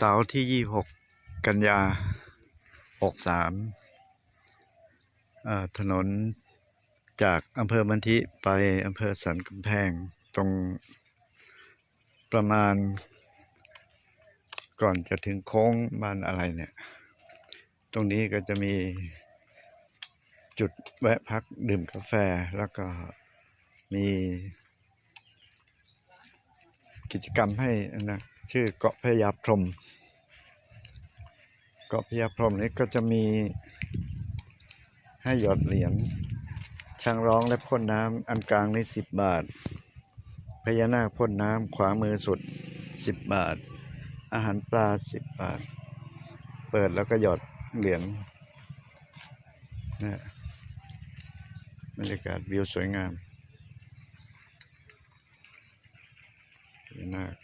เสาร์ที่ 26 กันยา 63 ถนนจากอำเภอมันทิไปอำเภอสันกำแพงตรงประมาณ ก่อนจะถึงโค้งบ้านอะไรเนี่ย ตรงนี้ก็จะมีจุดแวะพักดื่มกาแฟแล้วก็มีกิจกรรมให้นะชื่อเกาะพยาพรม เกาะพยาพรมนี้ก็จะมีให้หยอดเหรียญช่างร้องและพ่นน้ำอันกลางในสิบบาท พญานาคพ่นน้ำขวามือสุดสิบบาท อาหารปลาสิบบาท เปิดแล้วก็หยอดเหรียญนะบรรยากาศวิวสวยงามพญานาค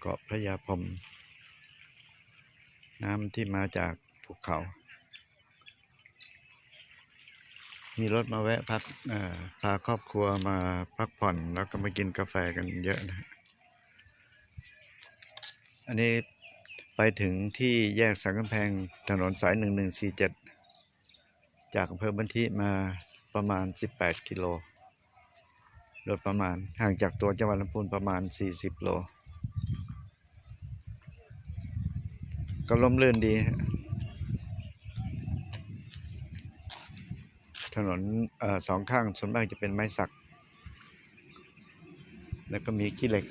เกาะพระยาพรม น้ำที่มาจากภูเขา มีรถมาแวะพักพาครอบครัวมาพักผ่อนแล้วก็มากินกาแฟกันเยอะนะ อันนี้ไปถึงที่แยกสังกำแพงถนนสาย 1147 จากอำเภอบันทิมาประมาณ 18 กิโล โดยประมาณห่างจากตัวจังหวัดลำพูนประมาณ 40 โล ก็ล่มลื่นดี ถนนอสองข้างส่วนมากจะเป็นไม้สัก แล้วก็มีขี้เหล็ก